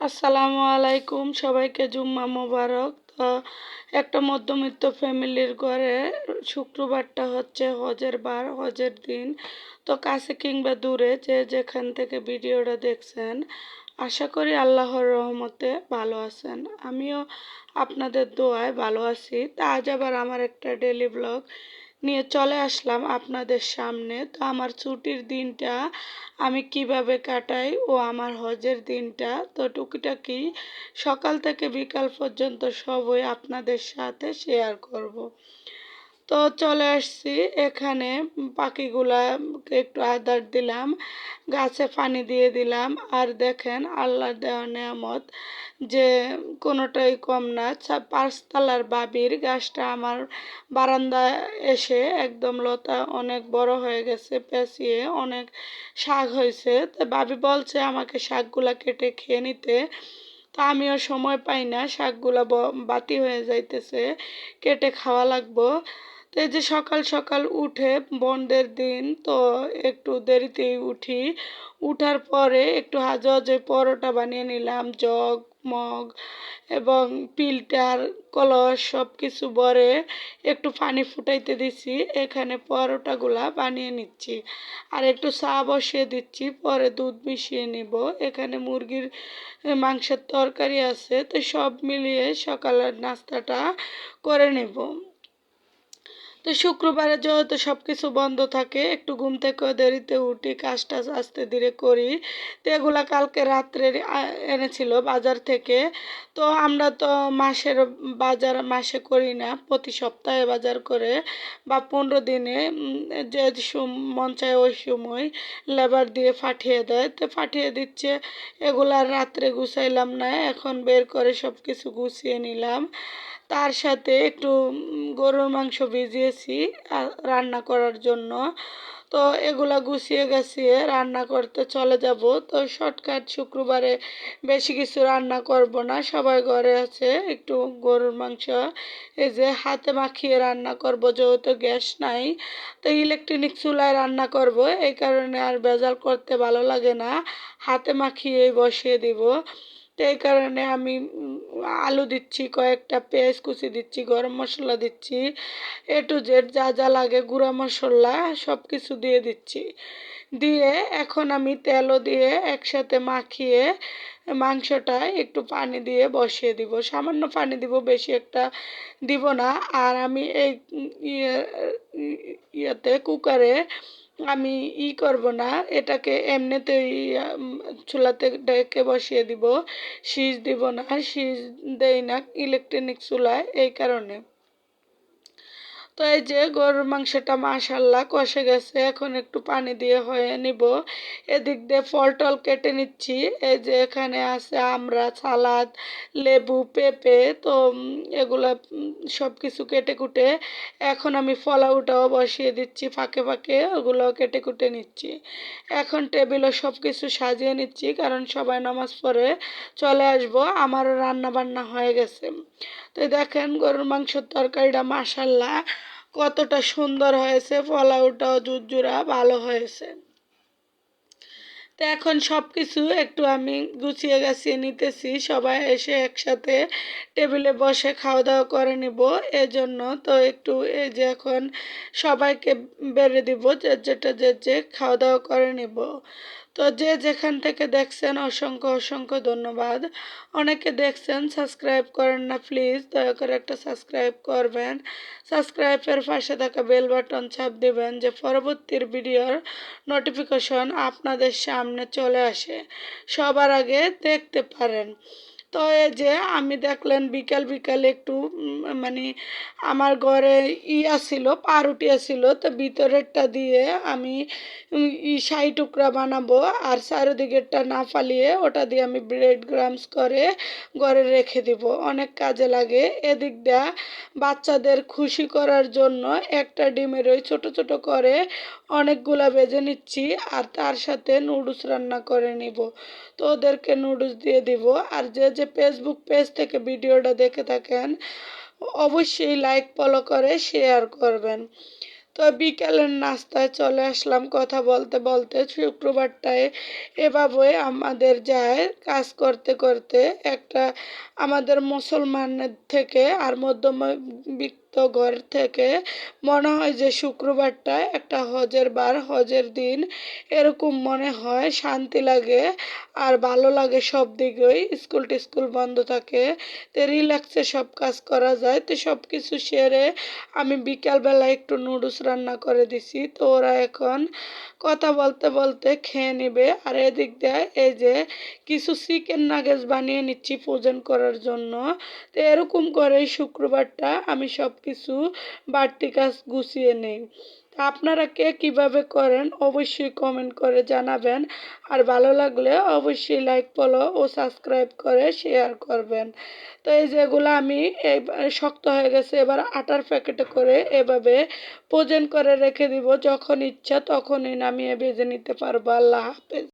আসসালামু আলাইকুম, সবাইকে জুম্মা মোবারক। তো একটা মধ্যবিত্ত ফ্যামিলির ঘরে শুক্রবারটা হচ্ছে হজের বার, হজের দিন। তো কাছে কিংবা দূরে যে যেখান থেকে ভিডিওটা দেখছেন, আশা করি আল্লাহর রহমতে ভালো আছেন। আমিও আপনাদের দোয়ায় ভালো আছি। তা আজ আবার আমার একটা ডেলি ব্লগ নিয়ে চলে আসলাম আপনাদের সামনে তো আমার ছুটির দিনটা আমি কীভাবে কাটাই ও আমার হজের দিনটা, তো টুকিটাকি সকাল থেকে বিকাল পর্যন্ত সবই আপনাদের সাথে শেয়ার করব। তো চলে আসছি। এখানে পাখিগুলা একটু আদার দিলাম, গাছে পানি দিয়ে দিলাম। আর দেখেন আল্লাহ দেওয়া নিয়ামত যে কোনোটাই কম না। পাঁচতলার বাবির গাছটা আমার বারান্দা এসে একদম লতা অনেক বড় হয়ে গেছে, পেঁচিয়ে অনেক শাক হয়েছে। তো বাবি বলছে আমাকে শাকগুলা কেটে খেয়ে নিতে। তা আমিও সময় পাই না, শাকগুলা বাতি হয়ে যাইতেছে, কেটে খাওয়া লাগবো। তো এই যে সকাল সকাল উঠে বন্ধের দিন, তো একটু দেরিতেই উঠি। উঠার পরে একটু হাজে পরোটা বানিয়ে নিলাম, জগ, মগ এবং পিল্টার, কলস সব কিছু ভরে একটু পানি ফুটাইতে দিছি। এখানে পরোটাগুলা বানিয়ে নিচ্ছি। আর একটু চা বসিয়ে দিচ্ছি, পরে দুধ মিশিয়ে নিব। এখানে মুরগির মাংসের তরকারি আছে, তো সব মিলিয়ে সকালের নাস্তাটা করে নেব। তো শুক্রবারে যেহেতু সব কিছু বন্ধ থাকে, একটু ঘুম থেকে দেরিতে উঠি কাজ টাজ আস্তে ধীরে করি। তো এগুলা কালকে রাত্রে এনেছিল বাজার থেকে। তো আমরা তো মাসের বাজার মাসে করি না, প্রতি সপ্তাহে বাজার করে বা পনেরো দিনে যে মন চায় ওই সময় লেবার দিয়ে ফাটিয়ে দেয়। তো ফাটিয়ে দিচ্ছে, এগুলা রাত্রে গুছাইলাম না, এখন বের করে সব কিছু গুছিয়ে নিলাম। তার সাথে একটু গরুর মাংস ভিজিয়েছি রান্না করার জন্য। তো এগুলা গুছিয়ে গেছিয়ে রান্না করতে চলে যাব। তো শর্টকাট শুক্রবারে বেশি কিছু রান্না করব না। সবাই ঘরে আছে, একটু গরুর মাংস এই যে হাতে মাখিয়ে রান্না করব, যেহেতু গ্যাস নাই। তো ইলেকট্রনিক চুলায় রান্না করব, এই কারণে আর বেজাল করতে ভালো লাগে না। হাতে মাখিয়েই বসিয়ে দিব। তো এই কারণে আমি আলু দিচ্ছি, কয়েকটা পেঁয়াজ কুচি দিচ্ছি, গরম মশলা দিচ্ছি এ টু জেড যা যা লাগে, গুঁড়া মশলা সব কিছু দিয়ে দিচ্ছি। দিয়ে এখন আমি তেলও দিয়ে একসাথে মাখিয়ে মাংসটা একটু পানি দিয়ে বসিয়ে দিব। সামান্য পানি দিব, বেশি একটা দিব না। আর আমি এই ইয়ে ইয়েতে, কুকারে আমি ই করব না, এটাকে এমনিতেই চুলাতে ডেকে বসিয়ে দিব, শীষ দিব না, শীষ দেই না ইলেকট্রনিক চুলায়, এই কারণে। তো এই যে গরুর মাংসটা মাশাল্লাহ কষে গেছে, এখন একটু পানি দিয়ে হয়ে নিব। এদিক দিয়ে ফল টল কেটে নিচ্ছি। এই যে এখানে আছে আমরা, সালাদ, লেবু, পেঁপে, তো এগুলো সব কিছু কেটে কুটে এখন আমি ফলাউটাও বসিয়ে দিচ্ছি ফাঁকে ফাঁকে, ওগুলোও কেটে কুটে নিচ্ছি। এখন টেবিলও সব কিছু সাজিয়ে নিচ্ছি, কারণ সবাই নামাজ পড়ে চলে আসব, আমারও রান্না বান্না হয়ে গেছে। তো দেখেন গরুর মাংসের তরকারিটা মাসাল্লাহ কতটা সুন্দর হয়েছে, ফলাউটাও জুজুরা ভালো হয়েছে। তো এখন সব কিছু একটু আমি গুছিয়ে গাছিয়ে নিতেছি, সবাই এসে একসাথে টেবিলে বসে খাওয়া দাওয়া করে নিব। এজন্য তো একটু এই যে এখন সবাইকে বেড়ে দিব যে যেটা যে যে খাওয়া দাওয়া করে নিব। তো যে যেখান থেকে দেখছেন, অসংখ্য অসংখ্য ধন্যবাদ। অনেকে দেখছেন, সাবস্ক্রাইব করেন না, প্লিজ দয়া করে একটা সাবস্ক্রাইব করবেন। সাবস্ক্রাইবের পাশে থাকা বেল বাটন চাপ দেবেন, যে পরবর্তীর ভিডিওর নোটিফিকেশন আপনাদের সামনে চলে আসে। সবার আগে দেখতে পারেন। তো এই যে আমি দেখলেন বিকাল বিকাল একটু মানে আমার ঘরে ইয়া ছিল, পাউরুটি ছিল, তো ভিতরেরটা দিয়ে আমি শাহি টুকরা বানাবো আর চারিদিকেরটা না ফালিয়ে ওটা দিয়ে আমি ব্রেড গ্রামস করে ঘরে রেখে দিব। অনেক কাজে লাগে। এদিক দেয়া বাচ্চাদের খুশি করার জন্য একটা ডিমের ওই ছোটো ছোটো করে অনেকগুলা বেজে নিচ্ছি আর তার সাথে নুডলস রান্না করে নিব। তো ওদেরকে নুডলস দিয়ে দিব। আর যে যে ফেসবুক পেজ থেকে ভিডিওটা দেখে থাকেন, অবশ্যই লাইক ফলো করে শেয়ার করবেন। তো বিকেলের নাস্তায় চলে আসলাম কথা বলতে বলতে। শুক্রবারটায় এভাবে আমাদের যায় কাজ করতে করতে একটা আমাদের মুসলমানের থেকে আর মধ্যবিত্ত ঘর থেকে মনে হয় যে শুক্রবারটা একটা হজের বার, হজের দিন। এরকম মনে হয়, শান্তি লাগে আর ভালো লাগে সব দিকেই। স্কুল টিস্কুল বন্ধ থাকে, তো রিল্যাক্সে সব কাজ করা যায়। তো সব কিছু সেরে আমি বিকালবেলা একটু নুডলস রান্না করে দিছি। তো ওরা এখন কথা বলতে বলতে খেয়ে নেবে। আর এদিক দিয়ে এই যে কিছু চিকেন নাগেজ বানিয়ে নিচ্ছি পূজন করার জন্য। তো এরকম করেই শুক্রবারটা আমি সব কিছু বাড়তি কাজ গুছিয়ে নেই। আপনারা কে কীভাবে করেন অবশ্যই কমেন্ট করে জানাবেন। আর ভালো লাগলে অবশ্যই লাইক ফলো ও সাবস্ক্রাইব করে শেয়ার করবেন। তো এই যেগুলো আমি এবার শক্ত হয়ে গেছে, এবার আটার প্যাকেটে করে এভাবে প্রোজেন করে রেখে দিব। যখন ইচ্ছা তখনই নামিয়ে ভেজে নিতে পারব। আল্লাহ হাফেজ।